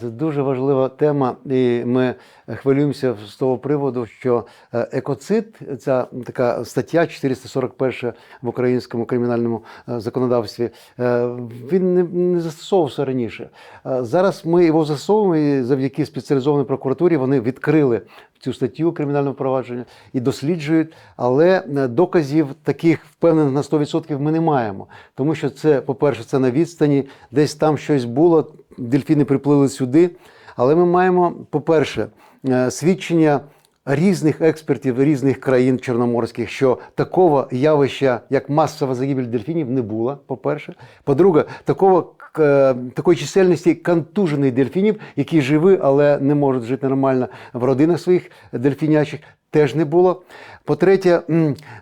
Це дуже важлива тема, і ми хвилюємося з того приводу, що е, екоцид, ця така стаття 441 в українському кримінальному е, законодавстві, е, він не, застосовувався раніше. Зараз ми його застосовуємо і завдяки спеціалізованій прокуратурі вони відкрили цю статтю кримінального провадження і досліджують, але е, доказів таких впевнених на 100% ми не маємо. Тому що це, по-перше, це на відстані, десь там щось було, дельфіни приплили сюди. Але ми маємо, по-перше, е, свідчення різних експертів різних країн чорноморських, що такого явища, як масова загибель дельфінів, не було. По-перше, по-друге, такого к- такої чисельності контужених дельфінів, які живі, але не можуть жити нормально в родинах своїх дельфінячих. Теж не було. По-третє,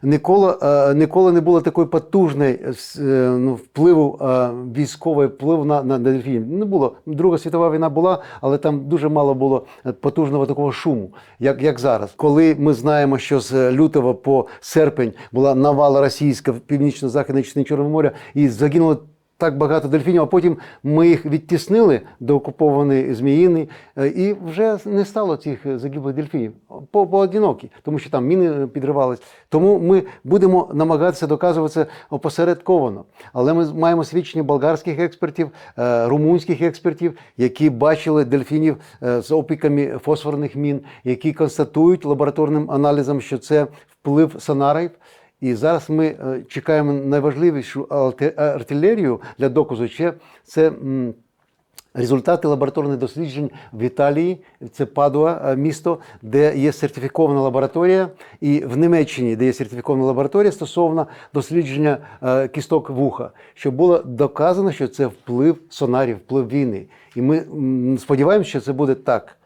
ніколи, е, ніколи не було такої потужної е, е, ну, впливу, е, військовий вплив на, на дельфінів. Не було. Друга світова війна була, але там дуже мало було е, потужного такого шуму, як, як зараз. Коли ми знаємо, що з лютого по серпень була навала російська в північно-західній частині Чорного моря і загинуло так багато дельфінів, а потім ми їх відтіснили до окупованої Зміїни, е, і вже не стало цих е, загиблих дельфінів по поодинокі, тому що там міни підривались. Тому ми будемо намагатися доказувати це опосередковано. Але ми маємо свідчення болгарських експертів, е, румунських експертів, які бачили дельфінів е, з опіками фосфорних мін, які констатують лабораторним аналізом, що це вплив сонарів. І зараз ми е, чекаємо найважливішу алте- артилерію для доказу. Ще це результати лабораторних досліджень в Італії. Це Падуа е, місто, де є сертифікована лабораторія, і в Німеччині, де є сертифікована лабораторія стосовно дослідження е, кісток вуха, що було доказано, що це вплив сонарів, вплив війни. І ми сподіваємося, що це буде так.